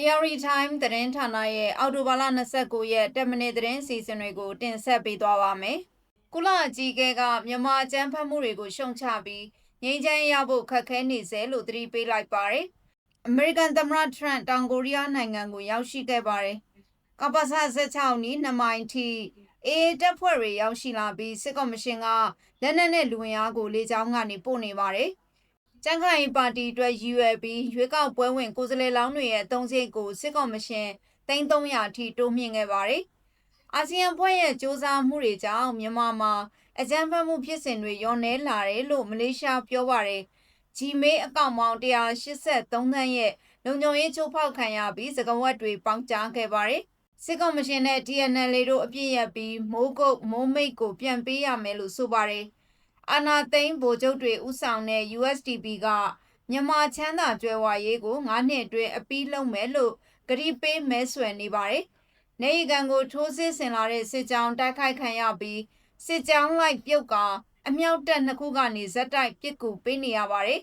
AR Time သတင်းဌာနရဲ့အော်တိုဘာလ29ရက်တက်မနေ့သတင်းစီစဉ်တွေကိုတင်ဆက်ပေးသွားပါမယ်။ကုလအကြီးအကဲကမြန်မာအကြမ်းဖက်မှုတွေကိုရှုံချပြီးငြိမ်းချမ်းရေးရဖို့ခက်ခဲနေစေလို့သတိပေးလိုက်ပါတယ်။အမေရိကန်သမ္မတထရန့်တောင်ကိုရီးယားနိုင်ငံကိုရောက်ရှိခဲ့ပါတယ်။ကပ္ပစ16နီး2မိုင်ထိအေးတပ်ဖွဲ့တွေရောက်ရှိလာပြီးစစ်ကော်မရှင်ကလက်နက်နဲ့လူဝင်အားကိုလေကြောင်းကနေပို့နေပါတယ်။ ကျန်းခိုင်ရေးပါတီအတွက်ရည်ရွယ်ပြီးရွေးကောက်ပွဲဝင်ကိုယ်စားလှယ်လောင်းတွေရဲ့အသုံးစရိတ်ကိုစစ်ကော်မရှင်300အထိတိုးမြင့်ခဲ့ပါတယ်။အာဆီယံဖွဲ့ရဲ့စ조사မှုတွေကြောင့်မြန်မာမှာအကြမ်းဖက်မှုဖြစ်စဉ်တွေရောနေလာတယ်လို့မလေးရှားပြောပါတယ်။ Gmail အကောင့်ပေါင်း183သန်းရဲ့လုံခြုံရေးချိုးဖောက်ခံရပြီးစကဝတ်တွေပေါင်းကြားခဲ့ပါတယ်။စစ်ကော်မရှင်နဲ့ TNL တို့အပြစ်ရပြီးမိုးကုတ်မိုးမိတ်ကိုပြန်ပေးရမယ်လို့ဆိုပါတယ်။ အာနာသိန်းဗိုလ်ချုပ်တွေဥဆောင်တဲ့ USDP ကမြန်မာချမ်းသာကြွယ်ဝရေးကို9နှစ်အတွင်းအပီးလုံးမယ်လို့ကတိပေးမဲဆွယ်နေပါတယ်။နေရီကန်ကိုထိုးစစ်ဆင်လာတဲ့စစ်ကြောင်းတိုက်ခိုက်ခံရပြီးစစ်ကြောင်းလိုက်ပြုတ်ကာအမြောက်တပ်နှစ်ခုကနေဇက်တိုက်ပစ်ကူပေးနေရပါတယ်